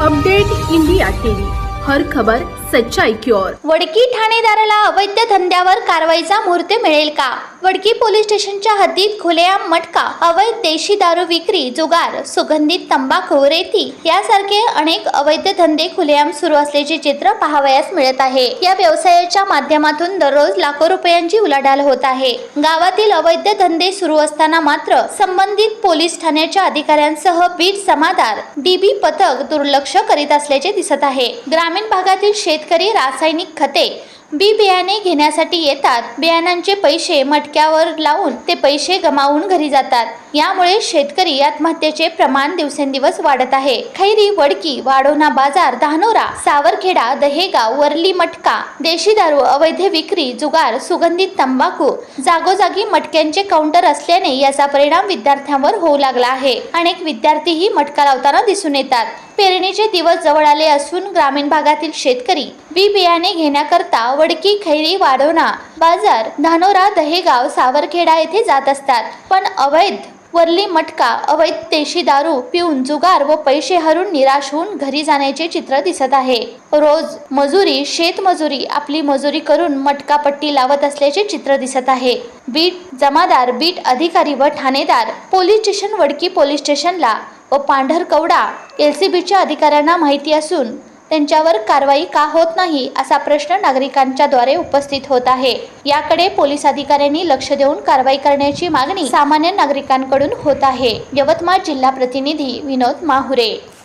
Update India TV. हर खबर सच्चाई की ओर वडकी ठाणेदाराला अवैध धंद्यावर कारवाईचा मुहूर्त मिळेल का? वडकी पोलीस स्टेशनच्या हद्दीत खुलेआम मटका अवैध देशी दारू विक्री जुगार सुगंधित तंबाखू रेती यासारखे अनेक अवैध धंदे खुलेआम सुरू असल्याचे चित्र पाहावयास मिळत आहे. या व्यवसायाच्या माध्यमातून दररोज लाखो रुपयांची उलाढाल होत आहे. गावातील अवैध धंदे सुरू असताना मात्र संबंधित पोलीस ठाण्याच्या अधिकाऱ्यांसह वीर समादार डीबी पथक दुर्लक्ष करीत असल्याचे दिसत आहे. ग्रामीण भागातील शेतकरी रासायनिक खते बी बियाणे घेण्यासाठी येतात. बियाणांचे पैसे मटक्यावर लावून ते पैसे गमावून घरी जातात. यामुळे शेतकरी आत्महत्येचे प्रमाण दिवसेंदिवस वाढत आहे. खैरी वडकी वाडोना बाजार धानोरा सावरखेडा दहेगाव वरली मटका देशी दारू अवैध विक्री जुगार सुगंधित तंबाखू जागोजागी मटक्यांचे काउंटर असल्याने याचा परिणाम विद्यार्थ्यांवर होऊ लागला आहे. अनेक विद्यार्थीही मटका लावताना दिसून येतात. पेरणीचे दिवस जवळ आले असून ग्रामीण भागातील शेतकरी बी बियाणे घेण्याकरता वडकी खैरी वाढवणा बाजार धानोरा दहेगाव सावरखेडा येथे जात असतात. पण अवैध वरली मटका अवैध देशी दारू पिऊन जुगार व पैसे हरून निराश होऊन घरी जाण्याचे चित्र दिसत आहे. रोज मजुरी शेतमजुरी आपली मजुरी करून मटकापट्टी लावत असल्याचे चित्र दिसत आहे. बीट जमादार बीट अधिकारी व ठाणेदार पोलीस स्टेशन वडकी पोलीस स्टेशनला व पांढरकवडा एल सी बीच्या अधिकाऱ्यांना माहिती असून त्यांच्यावर कारवाई का होत नाही असा प्रश्न नागरिकांच्या द्वारे उपस्थित होत आहे. याकडे पोलीस अधिकाऱ्यांनी लक्ष देऊन कारवाई करण्याची मागणी सामान्य नागरिकांकडून होत आहे. यवतमाळ जिल्हा प्रतिनिधी विनोद माहुरे.